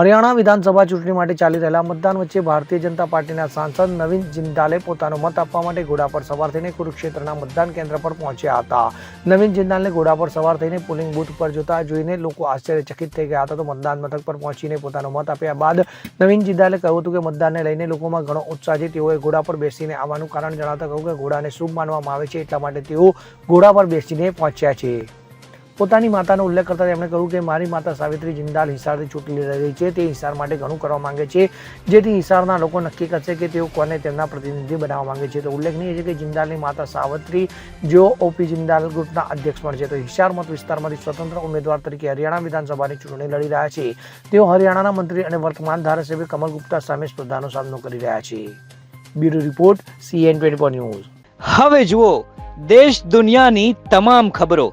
હરિયાણા વિધાનસભા ચૂંટણી માટે ચાલી રહેલા મતદાન વચ્ચે ભારતીય જનતા પાર્ટીના સાંસદ નવીન જિંદાલે પોતાનો મત આપવા માટે ઘોડા પર સવાર થઈને કુરુક્ષેત્રના મતદાન કેન્દ્ર પર પહોંચ્યા હતા. નવીન જિંદાલને ઘોડા પર સવાર થઈને પોલિંગ બૂથ પર જોતા જોઈને લોકો આશ્ચર્યચકિત થઈ ગયા હતા તો મતદાન મથક પર પહોંચીને પોતાનો મત આપ્યા બાદ નવીન જિંદાલે કહ્યું હતું કે મતદાનને લઈને લોકોમાં ઘણો ઉત્સાહ છે. તેઓએ ઘોડા પર બેસીને આવવાનું કારણ જણાવતા કહ્યું કે ઘોડાને શુભ માનવામાં આવે છે, એટલા માટે તેઓ ઘોડા પર બેસીને પહોંચ્યા છે. પોતાની માતાનો ઉલ્લેખ કરતા તેમણે કહ્યું કે મારી માતા સાવિત્રી જિંદાલ હિસારથી લડી રહી છે. તે હિસાર માટે ઘણું કરવા માંગે છે. જેથી હિસારના લોકો નક્કી કરશે કે તેઓ કોને તેમના પ્રતિનિધિ બનાવવા માંગે છે. તો ઉલ્લેખનીય છે કે જિંદાલની માતા સાવિત્રી જેઓ ઓપી જિંદાલ ગ્રુપના અધ્યક્ષ પણ છે. તો હિસાર મત વિસ્તારમાંથી સ્વતંત્ર ઉમેદવાર તરીકે હરિયાણા વિધાનસભાની ચૂંટણી લડી રહ્યા છે. તેઓ હરિયાણાના મંત્રી અને વર્તમાન ધારાસભ્ય કમલ ગુપ્તા સામે સ્પર્ધાનો સામનો કરી રહ્યા છે. Bureau report CN twenty news. હવે જુઓ, દેશ દુનિયાની તમામ ખબરો.